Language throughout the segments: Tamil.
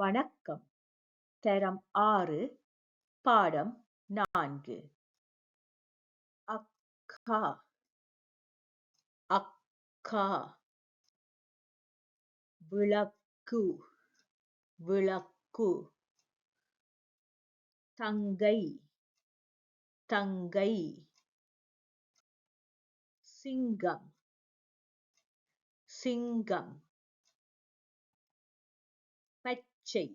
வணக்கம். தரம் ஆறு பாடம் நான்கு. அக்கா. அக்கா. விளக்கு. விளக்கு. தங்கை. தங்கை. சிங்கம். சிங்கம். பச்சை பச்சை.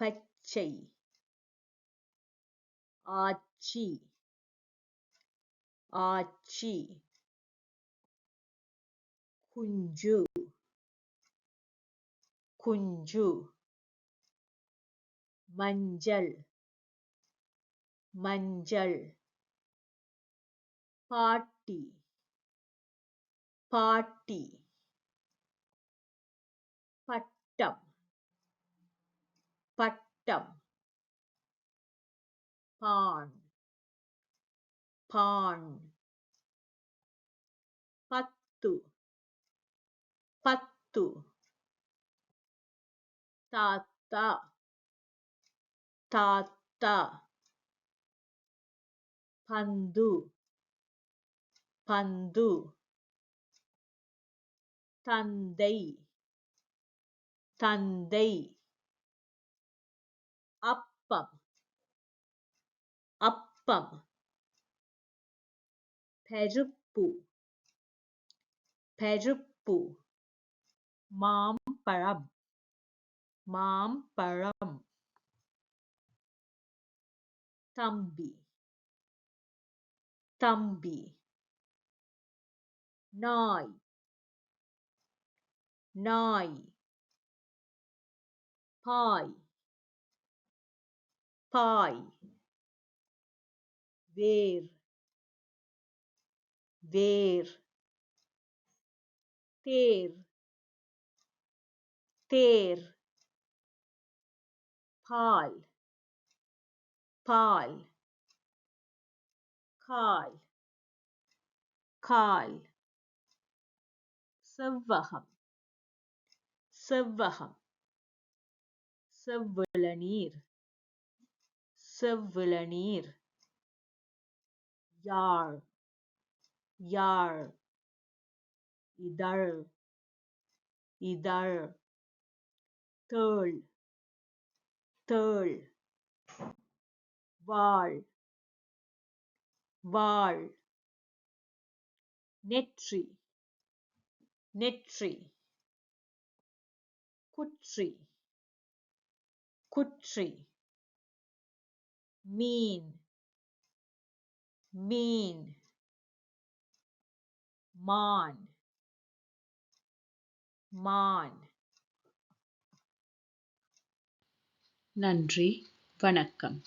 பச்சை. ஆச்சி. ஆச்சி. குஞ்சு. குஞ்சு. மஞ்சள். மஞ்சள். பாட்டி. பாட்டி. பட்டம் பட்டம் பான் பான் பத்து பத்து தாத்தா தாத்தா பந்து பந்து தந்தை தந்தை. அப்பம். அப்பம். பெருப்பு. பெருப்பு. மாம்பழம். மாம்பழம். தம்பி. தம்பி. நாய். நாய். pie pie where where tear tear pal pal kal kal سوهم سوهم செவ்விளநீர் செவ்விளநீர் யாழ் யாழ். இதழ் இதழ். தேள் தேள். வாழ் வாழ் நெற்றி நெற்றி. குற்றி. குற்றி மீன் மீன் மான் மான். நன்றி வணக்கம்.